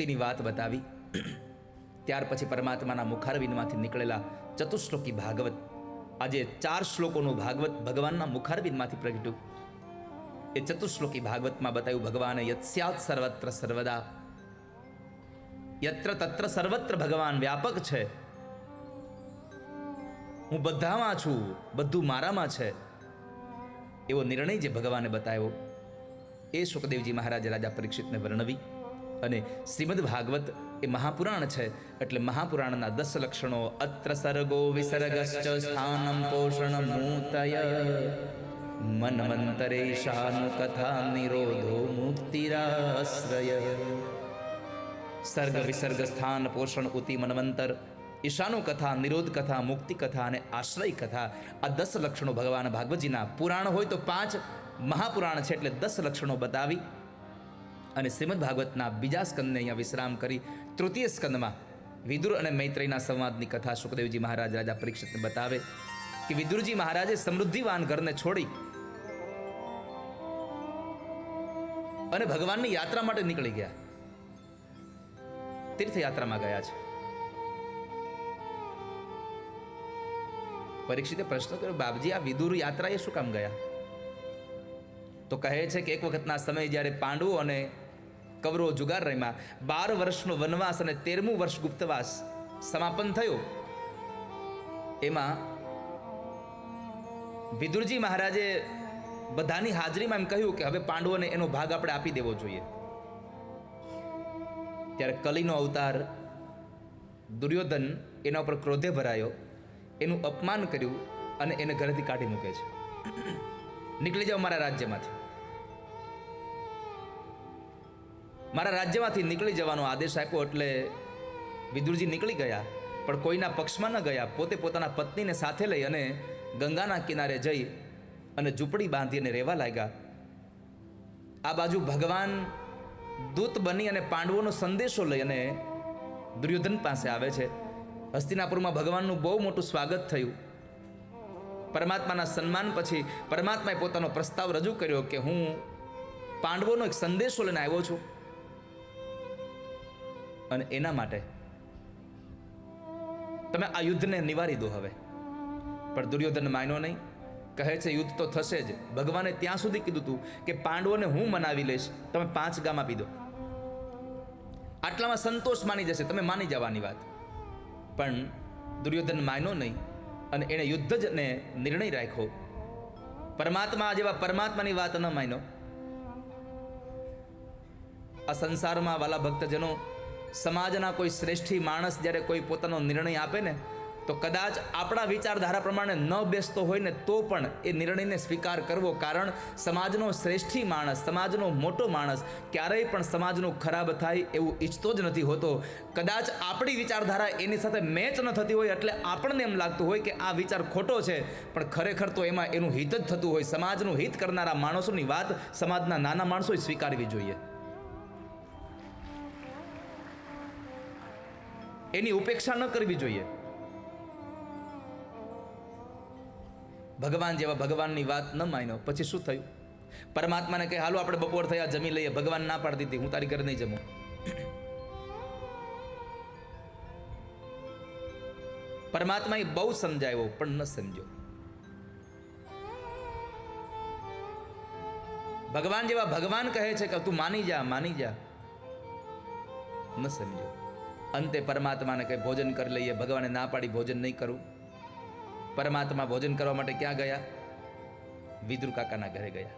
મુક્તિની વાત બતાવી. ત્યાર પછી પરમાત્માના મુખારવિંદમાંથી નીકળેલા ચતુશ્લોકી ભાગવત. આજે ચાર શ્લોકોનું ભાગવત ભગવાનના મુખારવિંદમાંથી પ્રગટ્યું. એ ચતુશ્લોકી ભાગવતમાં બતાવ્યું, ભગવાને યત્સ્યાત સર્વત્ર સર્વદા. યત્ર તત્ર સર્વત્ર ભગવાન વ્યાપક છે. હું બધામાં છું, બધું મારામાં છે. એવો નિર્ણય જે ભગવાને બતાવ્યો. એ સુખદેવજી મહારાજ રાજા પરીક્ષિતને વર્ણવી. અને શ્રીમદ ભાગવત એ મહાપુરાણ છે. એટલે મહાપુરાણના દસ લક્ષણો, અત્ર સર્ગો વિસર્ગશ્ચ સ્થાનમ પોષણ મૂતય. મન્વંતરેશાનુ કથા નિરોધો મુક્તિરાશ્રય સર્ગ વિસર્ગ સ્થાન પોષણ ઉતિ મનમંતર. ઈશાનો કથા નિરોધ કથા મુક્તિ કથા અને આશ્રય કથા આ દસ લક્ષણો ભગવાન ભાગવતજીના પુરાણ હોય તો પાંચ મહાપુરાણ છે એટલે દસ લક્ષણો બતાવી અને શ્રીમદ ભાગવતના બીજા સ્કંદને અહીંયા વિશ્રામ કરી તૃતીય સ્કંદમાં વિદુર અને મૈત્રેયના સંવાદની કથા સુખદેવજી મહારાજ રાજા પરીક્ષિતને બતાવે કે વિદુરજી મહારાજે સમૃદ્ધિવાન ઘરને છોડી અને ભગવાનની યાત્રા માટે નીકળી ગયા. તીર્થયાત્રામાં ગયા છે. પરીક્ષિતે પ્રશ્ન કર્યો, બાપજી, આ વિદુર યાત્રા એ શું કામ ગયા? તો કહે છે કે એક વખતના સમય જ્યારે પાંડવો અને કૌરવો જુગાર રમ્યા, બાર વર્ષનો વનવાસ અને તેરમું વર્ષ ગુપ્તવાસ સમાપન થયો. એમાં વિદુરજી મહારાજે બધાની હાજરીમાં એમ કહ્યું કે હવે પાંડવોને એનો ભાગ આપણે આપી દેવો જોઈએ. ત્યારે કલીનો અવતાર દુર્યોધન એના ઉપર ક્રોધે ભરાયો, એનું અપમાન કર્યું અને એને ઘરેથી કાઢી મૂકે છે. નીકળી જાઓ મારા રાજ્યમાંથી. મારા રાજ્યમાંથી નીકળી જવાનો આદેશ આપ્યો એટલે વિદુરજી નીકળી ગયા. પણ કોઈના પક્ષમાં ન ગયા. પોતે પોતાના પત્નીને સાથે લઈ અને ગંગાના કિનારે જઈ અને ઝૂંપડી બાંધી અને રહેવા લાગ્યા. આ બાજુ ભગવાન દૂત બની અને પાંડવોનો સંદેશો લઈ અને દુર્યોધન પાસે આવે છે. હસ્તિનાપુરમાં ભગવાનનું બહુ મોટું સ્વાગત થયું. પરમાત્માના સન્માન પછી પરમાત્માએ પોતાનો પ્રસ્તાવ રજૂ કર્યો કે હું પાંડવોનો એક સંદેશો લઈને આવ્યો છું. અને એના માટે તમે આ યુદ્ધને નિવારી દો હવે. પણ દુર્યોધન માન્યો નહીં. કહે છે, યુદ્ધ તો થશે જ. ભગવાને ત્યાં સુધી કીધું હતું કે પાંડવોને હું મનાવી લઈશ. તમે પાંચ ગામ આપી દો. આટલામાં સંતોષ માની જશે. તમે માની જવાની વાત. પણ દુર્યોધન માન્યો નહીં અને એણે યુદ્ધ જ ને નિર્ણય રાખ્યો. પરમાત્મા જેવા પરમાત્માની વાત ન માન્યો. આ સંસારમાં વાલા ભક્તજનો સમાજના કોઈ શ્રેષ્ઠી માણસ જ્યારે કોઈ પોતાનો નિર્ણય આપે ને, તો કદાચ આપણા વિચારધારા પ્રમાણે ન બેસતો હોય ને, તો પણ એ નિર્ણયને સ્વીકાર કરવો. કારણ સમાજનો શ્રેષ્ઠી માણસ, સમાજનો મોટો માણસ ક્યારેય પણ સમાજનું ખરાબ થાય એવું ઈચ્છતો જ નથી હોતો. કદાચ આપણી વિચારધારા એની સાથે મેચ ન થતી હોય એટલે આપણને એમ લાગતું હોય કે આ વિચાર ખોટો છે, પણ ખરેખર તો એમાં એનું હિત જ થતું હોય. સમાજનું હિત કરનારા માણસોની વાત સમાજના નાના માણસોએ સ્વીકારવી જોઈએ. એની ઉપેક્ષા ન કરવી જોઈએ. ભગવાન જેવા ભગવાનની વાત ન માન્યો. પછી શું થયું? પરમાત્માને કહે, હાલો, આપણે બપોર થયા, જમી લઈએ. ભગવાન ના પાડતી હતી, હું તારી ઘરે નહીં જમું. પરમાત્માએ બહુ સમજાવ્યો, પણ ન સમજ્યો. ભગવાન જેવા ભગવાન કહે છે કે, તું માની જા માની જા. ન સમજ્યો. અંતે પરમાત્માને કંઈ ભોજન કરી લઈએ. ભગવાને ના પાડી ભોજન નહીં કરું. પરમાત્મા ભોજન કરવા માટે ક્યાં ગયા? વિદુર કાકાના ઘરે ગયા.